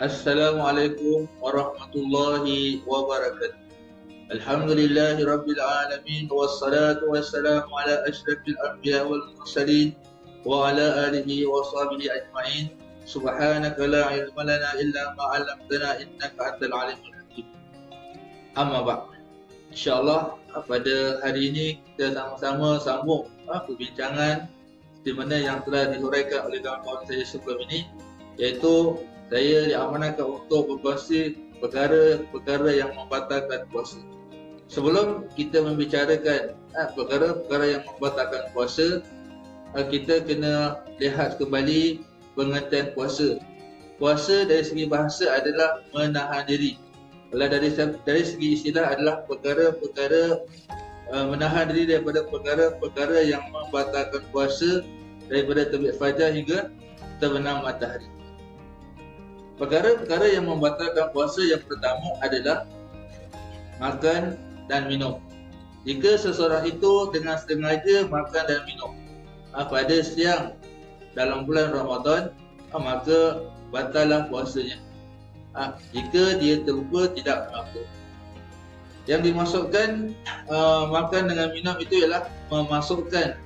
Assalamualaikum warahmatullahi wabarakatuh. Alhamdulillahi rabbil alamin wassalatu wassalamu ala asyrafil anbiya wal mursalin wa ala alihi wa sahbihi ajma'in. Subhanaka la ilma lana illa ma 'allamtana innaka antal alimul hakim. Amma ba'd. Insyaallah pada hari ini kita sama-sama sambung ah, perbincangan di mana yang telah dihuraikan oleh kawan-kawan saya sebelum ini iaitu saya diamanahkan untuk berkongsi perkara-perkara yang membatalkan puasa. Sebelum kita membicarakan perkara-perkara yang membatalkan puasa, ah, kita kena lihat kembali pengertian puasa. Puasa dari segi bahasa adalah menahan diri. Kalau dari dari segi istilah adalah perkara-perkara uh, menahan diri daripada perkara-perkara yang membatalkan puasa daripada terbit fajar hingga terbenam matahari. Perkara-perkara yang membatalkan puasa yang pertama adalah makan dan minum. Jika seseorang itu dengan sengaja makan dan minum ah, pada siang dalam bulan Ramadan, ah, maka batallah puasanya. Ah, jika dia terlupa tidak mengapa. Yang dimasukkan makan dengan minum itu ialah memasukkan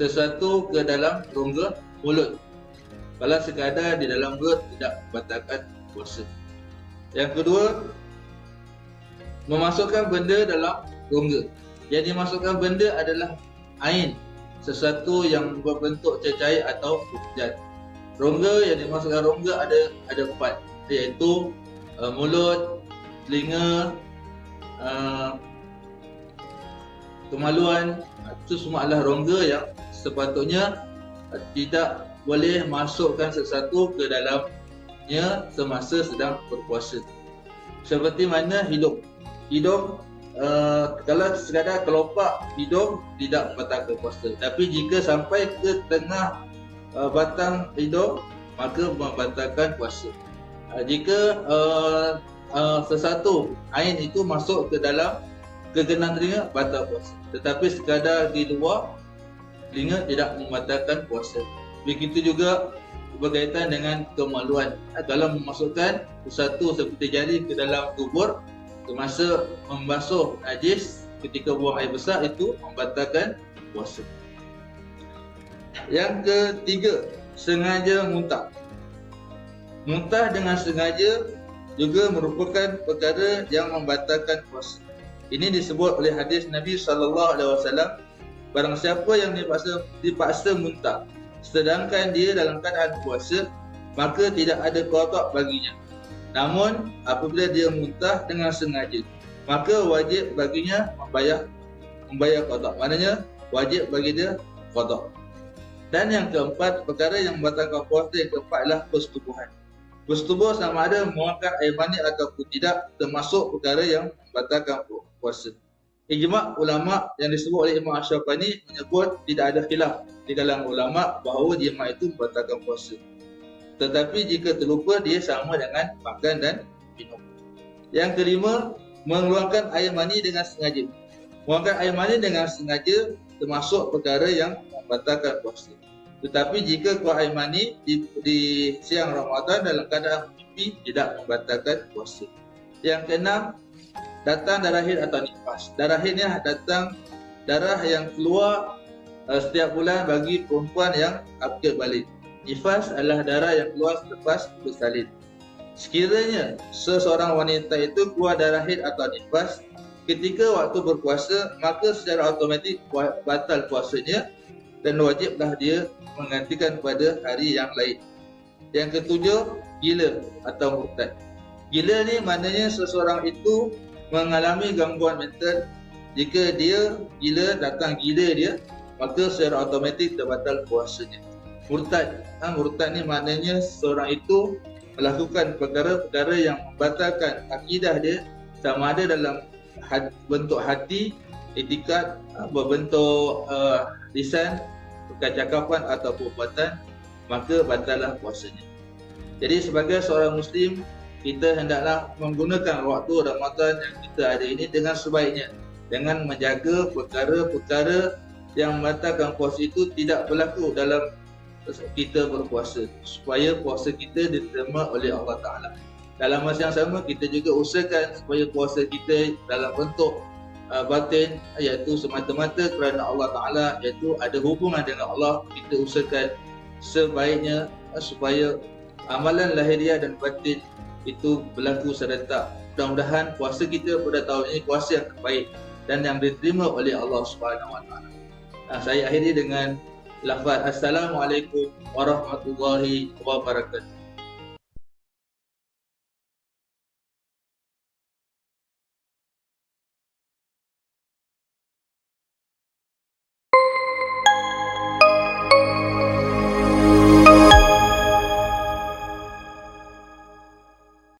sesuatu ke dalam rongga mulut kalau sekadar di dalam mulut tidak membatalkan puasa. Yang kedua, memasukkan benda dalam rongga. Yang dimasukkan benda adalah ain, sesuatu yang berbentuk cecair atau hujan. Rongga yang dimasukkan rongga ada ada empat, iaitu uh, mulut, telinga, uh, kemaluan. Itu semua adalah rongga yang sepatutnya uh, tidak boleh masukkan sesuatu ke dalamnya semasa sedang berpuasa. Seperti mana hidung. Hidung uh, kalau sekadar kelopak hidung tidak membatalkan puasa. Tapi jika sampai ke tengah uh, batang hidung maka membatalkan puasa. Uh, jika uh, uh, sesuatu air itu masuk ke dalam kegenang telinga batal puasa. Tetapi sekadar di luar telinga tidak membatalkan puasa. Begitu juga berkaitan dengan kemaluan. Kalau memasukkan sesuatu seperti jari ke dalam kubur semasa membasuh najis ketika buang air besar itu membatalkan puasa. Yang ketiga, sengaja muntah. Muntah dengan sengaja juga merupakan perkara yang membatalkan puasa. Ini disebut oleh hadis Nabi sallallahu alaihi wasallam barang siapa yang dipaksa dipaksa muntah sedangkan dia dalam keadaan puasa maka tidak ada kotak baginya. Namun apabila dia muntah dengan sengaja maka wajib baginya membayar membayar kotak maknanya wajib bagi dia kotak dan yang keempat perkara yang membatalkan puasa yang keempat adalah persetubuhan. Persetubuh sama ada mengeluarkan air mani ataupun tidak termasuk perkara yang membatalkan puasa. Ijma' ulama yang disebut oleh Imam Asy-Syafi'i menyebut tidak ada khilaf di dalam ulama bahawa jima' itu membatalkan puasa. Tetapi jika terlupa dia sama dengan makan dan minum. Yang kelima, mengeluarkan air mani dengan sengaja. Mengeluarkan air mani dengan sengaja termasuk perkara yang membatalkan puasa. Tetapi jika keluar air mani di, di siang Ramadan dalam keadaan mimpi tidak membatalkan puasa. Yang keenam, datang darah haid atau nifas. Darah haid ni datang darah yang keluar uh, setiap bulan bagi perempuan yang akil balik. Nifas adalah darah yang keluar selepas bersalin. sekiranya seseorang wanita itu keluar darah haid atau nifas ketika waktu berpuasa maka secara automatik batal puasanya dan wajiblah dia menggantikan pada hari yang lain. Yang ketujuh, gila atau murtad. Gila ni maknanya seseorang itu mengalami gangguan mental jika dia gila datang gila dia maka secara automatik terbatal puasanya. Murtad, ha, murtad ni maknanya seseorang itu melakukan perkara-perkara yang membatalkan akidah dia sama ada dalam had, bentuk hati, etikat, ha, berbentuk uh, lisan, percakapan atau perbuatan, maka batallah puasanya. Jadi sebagai seorang Muslim, kita hendaklah menggunakan waktu Ramadan yang kita ada ini dengan sebaiknya dengan menjaga perkara-perkara yang membatalkan puasa itu tidak berlaku dalam kita berpuasa supaya puasa kita diterima oleh Allah Ta'ala dalam masa yang sama kita juga usahakan supaya puasa kita dalam bentuk uh, batin iaitu semata-mata kerana Allah Ta'ala iaitu ada hubungan dengan Allah kita usahakan sebaiknya uh, supaya amalan lahiriah dan batin itu berlaku serentak. Mudah-mudahan puasa kita pada tahun ini puasa yang terbaik dan yang diterima oleh Allah Subhanahu Wa Taala. Nah, saya akhiri dengan lafaz Assalamualaikum warahmatullahi wabarakatuh.